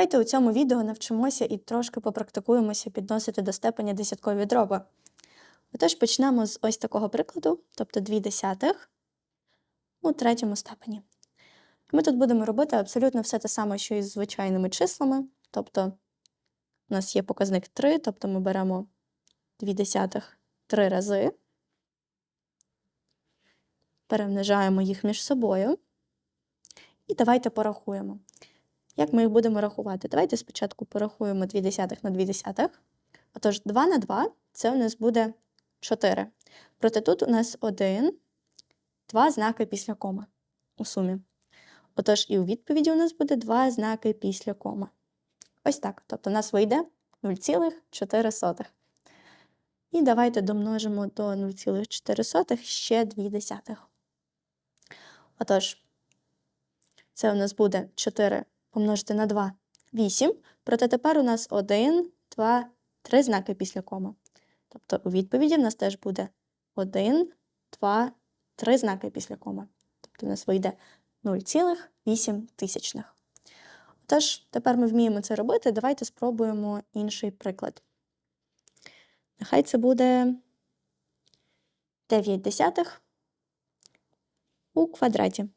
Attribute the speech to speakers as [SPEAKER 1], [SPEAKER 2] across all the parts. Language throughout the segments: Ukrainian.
[SPEAKER 1] Давайте у цьому відео навчимося і трошки попрактикуємося підносити до степеня десяткові дроби. Отож, почнемо з ось такого прикладу, тобто 2 десятих у третьому степені. Ми тут будемо робити абсолютно все те саме, що і з звичайними числами. Тобто, у нас є показник 3, тобто ми беремо 2 десятих 3 рази, перемножаємо їх між собою. І давайте порахуємо. Як ми їх будемо рахувати? Давайте спочатку порахуємо 2 десятих на 2 десятих. Отож, 2 на 2 це у нас буде 4. Проте тут у нас 1, 2 знаки після коми у сумі. Отож, і у відповіді у нас буде 2 знаки після коми. Ось так. Тобто у нас вийде 0,4. І давайте домножимо до 0,4 ще 2 десятих. Отож, це у нас буде 4 помножити на 2 8. Проте тепер у нас 1, 2, 3 знаки після коми. Тобто у відповіді в нас теж буде 1, 2, 3 знаки після коми. Тобто у нас вийде 0,8 тисячних. Тож, тепер ми вміємо це робити. Давайте спробуємо інший приклад. Нехай це буде 9 десятих у квадраті.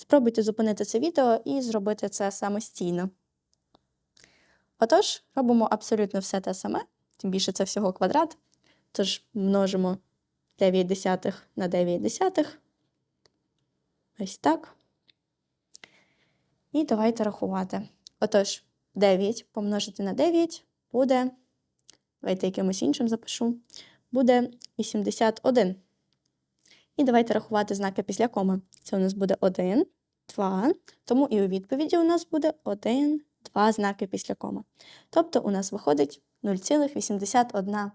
[SPEAKER 1] Спробуйте зупинити це відео і зробити це самостійно. Отож, робимо абсолютно все те саме, тим більше це всього квадрат. Тож множимо 9 десятих на 9 десятих. Ось так. І давайте рахувати. Отож, 9 помножити на 9 буде, давайте якимось іншим запишу, буде 81. І давайте рахувати знаки після коми. Це у нас буде 1, 2, тому і у відповіді у нас буде 1, 2 знаки після коми. Тобто у нас виходить 0,81.